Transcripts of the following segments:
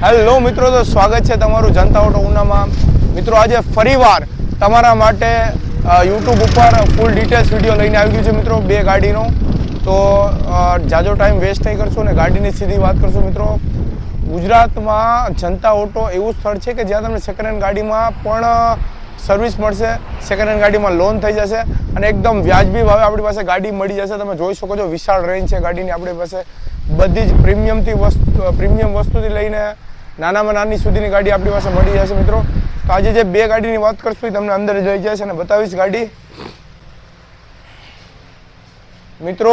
Hello મિત્રો, તો સ્વાગત છે તમારું જનતા ઓટો ઉનામાં. મિત્રો, આજે ફરીવાર તમારા માટે યુટ્યુબ ઉપર ફૂલ ડિટેલ્સ વીડિયો લઈને આવી ગયું છે મિત્રો, બે ગાડીનો. તો જાજો ટાઈમ વેસ્ટ નહીં કરશો ને ગાડીની સીધી વાત કરશું મિત્રો. ગુજરાતમાં જનતા ઓટો એવું સ્થળ છે કે જ્યાં તમને સેકન્ડ હેન્ડ ગાડીમાં પણ સર્વિસ મળશે સેકન્ડ હેન્ડ ગાડીમાં લોન થઈ જશે અને એકદમ વ્યાજબી ભાવે આપણી પાસે ગાડી મળી જશે. તમે જોઈ શકો છો વિશાળ રેન્જ છે ગાડીની આપણી પાસે. બધી જ પ્રીમિયમથી વસ્તુ, પ્રીમિયમ વસ્તુથી લઈને નાનામાં નાની સુધીની ગાડી આપણી પાસે મળી જશે મિત્રો. તો આજે જે બે ગાડીની વાત કરશું તમને અંદર લઈ જશે અને બતાવીશ ગાડી. મિત્રો,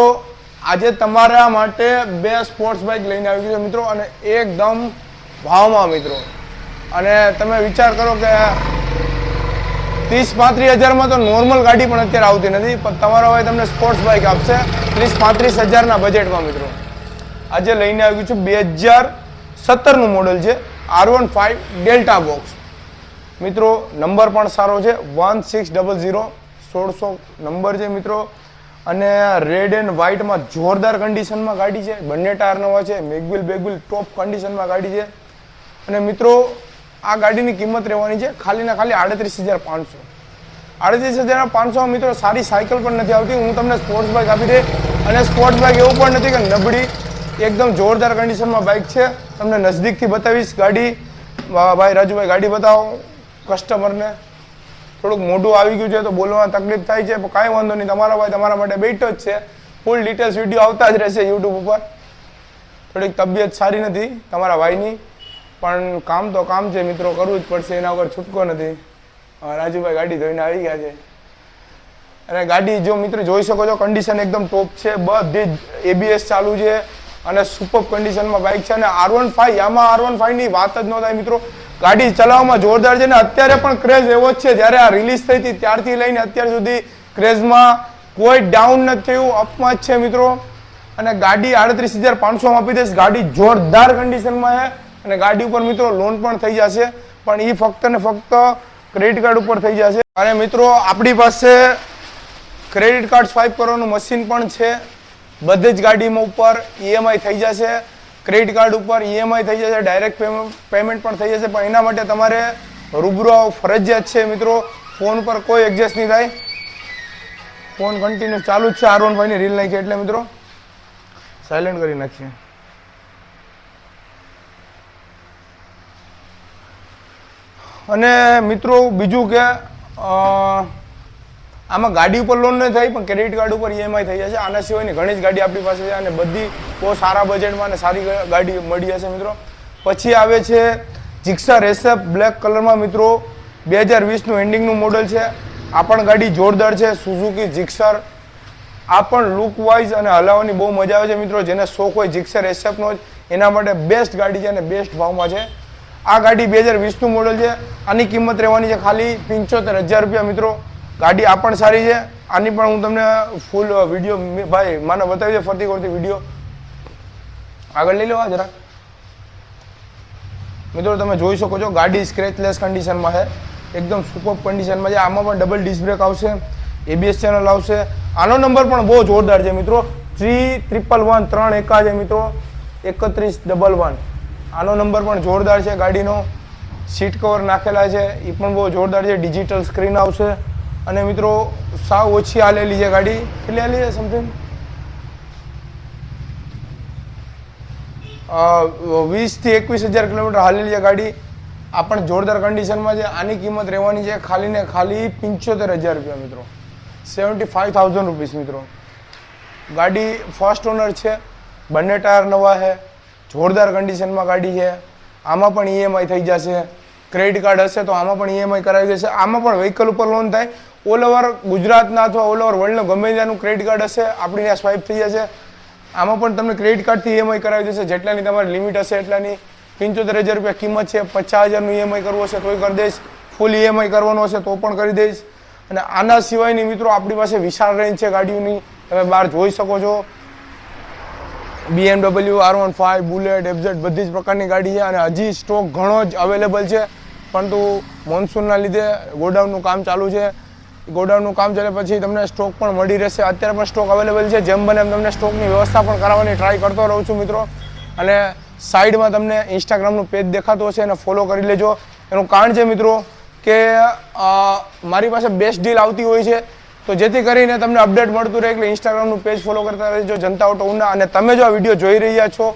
આજે તમારા માટે બે સ્પોર્ટ્સ બાઇક લઈને આવી છે મિત્રો અને એકદમ ભાવમાં મિત્રો. અને તમે વિચાર કરો કે ત્રીસ પાંત્રીસ હજારમાં તો નોર્મલ ગાડી પણ અત્યારે આવતી નથી, પણ તમારો હવે તમને સ્પોર્ટ્સ બાઇક આપશે ત્રીસ પાંત્રીસ હજારના બજેટમાં મિત્રો. આજે લઈને આવ્યું છું બે હજાર સત્તરનું મોડલ છે R one five delta box મિત્રો નંબર પણ સારો છે વન સિક્સ ડબલ ઝીરો સોળસો નંબર છે મિત્રો. અને રેડ એન્ડ વ્હાઇટમાં જોરદાર કન્ડિશનમાં ગાડી છે, બંને ટાયર નવા છે, મેગવિલ બેગવિલ ટોપ કન્ડિશનમાં ગાડી છે. અને મિત્રો, આ ગાડીની કિંમત રહેવાની છે, ખાલી ને ખાલી આડત્રીસ હજાર પાંચસો. આડત્રીસ હજાર પાંચસો મિત્રો, સારી સાયકલ પણ નથી આવતી. હું તમને સ્પોર્ટ્સ બાઇક આપી દે. અને સ્પોર્ટ્સ બાઇક એવું પણ નથી કે નબળી એકદમ જોરદાર કન્ડિશનમાં બાઇક છે. તમને નજદીકથી બતાવીશ ગાડી. ભાઈ, રાજુભાઈ, ગાડી બતાવો કસ્ટમરને થોડુંક મોઢું આવી ગયું છે તો બોલવામાં તકલીફ થાય છે. પણ કાંઈ વાંધો નહીં, તમારા ભાઈ તમારા માટે બેઠો જ છે. ફૂલ ડિટેલ્સ વીડિયો આવતા જ રહેશે યુટ્યુબ ઉપર. થોડીક તબિયત સારી નથી તમારા ભાઈની. પણ કામ તો કામ છે મિત્રો, કરવું જ પડશે, એના ઉપર છૂટકો નથી. રાજુભાઈ ગાડી ધોઈને આવી ગયા છે. અને ગાડી જો મિત્રો જોઈ શકો છો કન્ડિશન એકદમ ટોપ છે. બધી જ એબીએસ ચાલુ છે. અને સુપર કન્ડિશનમાં બાઇક છે અને R one five Yamaha R one ફાઈવની વાત જ ન થાય મિત્રો. ગાડી ચલાવવામાં જોરદાર છે ને અત્યારે પણ ક્રેઝ એવો જ છે. જ્યારે આ રિલીઝ થઈ હતી ત્યારથી લઈને અત્યાર સુધી ક્રેઝમાં કોઈ ડાઉન નથી થયું અપમાં જ છે મિત્રો. અને ગાડી આડત્રીસ હજાર પાંચસોમાં આપી દઈશ. ગાડી જોરદાર કન્ડિશનમાં છે અને ગાડી ઉપર મિત્રો લોન પણ થઈ જશે. પણ એ ફક્ત ને ફક્ત ક્રેડિટ કાર્ડ ઉપર થઈ જશે. અને મિત્રો, આપણી પાસે ક્રેડિટ કાર્ડ સ્વાઇપ કરવાનું મશીન પણ છે. બધી જ ગાડીમાં ઉપર ઈએમઆઈ થઈ જશે ક્રેડિટ કાર્ડ ઉપર ઈએમઆઈ થઈ જશે ડાયરેક્ટ પેમેન્ટ પણ થઈ જશે. પણ એના માટે તમારે રૂબરૂ ફરજિયાત છે મિત્રો. ફોન પર કોઈ એડજસ્ટ નહીં થાય. ફોન કન્ટિન્યુ ચાલુ જ છે. આર વન ફાઈવની રીલ નાખી એટલે મિત્રો. સાયલેન્ટ કરી નાખીએ. અને મિત્રો બીજું કે આમાં ગાડી ઉપર લોન નહીં થાય, પણ ક્રેડિટ કાર્ડ ઉપર ઈએમઆઈ થઈ જશે આના સિવાયની ઘણી જ ગાડી આપણી પાસે છે અને બધી બહુ સારા બજેટમાં અને સારી ગાડી મળી જશે મિત્રો. પછી આવે છે જિક્સા રેસેપ બ્લેક કલરમાં મિત્રો બે હજાર વીસનું એન્ડિંગનું મોડલ છે. આ પણ ગાડી જોરદાર છે. સુઝુકી જિક્સર આ પણ લુક વાઇઝ અને હલાવવાની બહુ મજા આવે છે મિત્રો. જેને શોખ હોય જિક્સર એસેપનો જ. એના માટે બેસ્ટ ગાડી છે અને બેસ્ટ ભાવમાં છે. આ ગાડી બે હજાર વીસનું મોડલ છે. આની કિંમત રહેવાની છે ખાલી પંચોતેર હજાર રૂપિયા મિત્રો. ગાડી આ પણ સારી છે. આની પણ હું તમને ફૂલ વીડિયો ભાઈ, મને બતાવી દે ફરતી કરતી વીડિયો આગળ લઈ લેવા જરા મિત્રો, તમે જોઈ શકો છો, ગાડી સ્ક્રેચલેસ કન્ડિશનમાં છે. એકદમ સુપર કન્ડિશનમાં છે. આમાં પણ ડબલ ડિસ્ક બ્રેક આવશે એબીએસ ચેનલ આવશે. આનો નંબર પણ બહુ જોરદાર છે, મિત્રો. થ્રી ત્રિપલ વન ત્રણ એકા છે, મિત્રો. એકત્રીસ ડબલ વન આનો નંબર પણ જોરદાર છે ગાડીનો. સીટ કવર નાખેલા છે. એ પણ બહુ જોરદાર છે. ડિજિટલ સ્ક્રીન આવશે. અને મિત્રો, સાવ ઓછી હાલેલી છે ગાડી. કેટલી હાલી છે સમથિંગ વીસથી એકવીસ હજાર કિલોમીટર હાલેલી છે ગાડી. આ પણ જોરદાર કન્ડિશનમાં છે. આની કિંમત રહેવાની છે ખાલી ને ખાલી પંચોતેર હજાર રૂપિયા, મિત્રો. સેવન્ટી ફાઇવ થાઉઝન્ડ રૂપીસ મિત્રો. ગાડી ફર્સ્ટ ઓનર છે. બંને ટાયર નવા છે. જોરદાર કન્ડિશનમાં ગાડી છે. આમાં પણ ઈએમઆઈ થઈ જશે. ક્રેડિટ કાર્ડ હશે તો આમાં પણ ઈએમઆઈ કરાવી દેશે. આમાં પણ વ્હીકલ ઉપર લોન થાય. ઓલ ઓવર ગુજરાતના અથવા ઓલ ઓવર વર્લ્ડનું ગમે ત્યાંનું ક્રેડિટ કાર્ડ હશે, આપણી ત્યાં સ્વાઇપ થઈ જશે. આમાં પણ તમને ક્રેડિટ કાર્ડથી ઈએમઆઈ કરાવી દેશે. જેટલાની તમારી લિમિટ હશે એટલાની પંચોતેર હજાર રૂપિયા કિંમત છે. પચાસ હજારનું ઈએમઆઈ કરવું હશે તોય કરી દઈશ. ફૂલ ઈએમઆઈ કરવાનો હશે તો પણ કરી દઈશ. અને આના સિવાયની મિત્રો આપણી પાસે વિશાળ રેન્જ છે ગાડીઓની. તમે બહાર જોઈ શકો છો. BMW R one five Bullet FZ બધી જ પ્રકારની ગાડી છે અને હજી સ્ટોક ઘણો જ અવેલેબલ છે. પરંતુ મોન્સૂનના લીધે ગોડાઉનનું કામ ચાલુ છે. ગોડાઉનનું કામ ચાલે પછી તમને સ્ટોક પણ મળી રહેશે. અત્યારે પણ સ્ટોક અવેલેબલ છે. જેમ બને એમ તમને સ્ટોકની વ્યવસ્થા પણ કરાવવાની ટ્રાય કરતો રહું છું મિત્રો. અને સાઈડમાં તમને ઇન્સ્ટાગ્રામનું પેજ દેખાતું હશે એને ફોલો કરી લેજો. એનું કારણ છે મિત્રો કે મારી પાસે બેસ્ટ ડીલ આવતી હોય છે. તો જેથી કરીને તમને અપડેટ મળતું રહે એટલે ઇન્સ્ટાગ્રામનું પેજ ફોલો કરતા રહેજો જનતા ઓટો ઉના અને તમે જો આ વીડિયો જોઈ રહ્યા છો,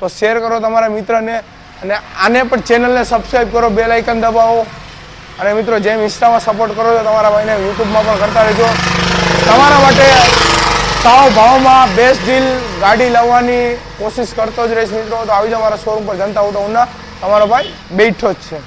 તો શેર કરો તમારા મિત્રને. અને આને પણ ચેનલને સબસ્ક્રાઈબ કરો બેલ આઇકન દબાવો. અને મિત્રો જેમ ઇન્સ્ટામાં સપોર્ટ કરો છો, તમારા ભાઈને યુટ્યુબમાં પણ કરતા રહેજો. તમારા માટે સાવ ભાવમાં બેસ્ટ ડીલ ગાડી લાવવાની કોશિશ કરતો જ રહીશ મિત્રો. તો આવી જાઓ મારા શોરૂમ પર જનતા ઓટો ઉના તમારો ભાઈ બેઠો જ છે.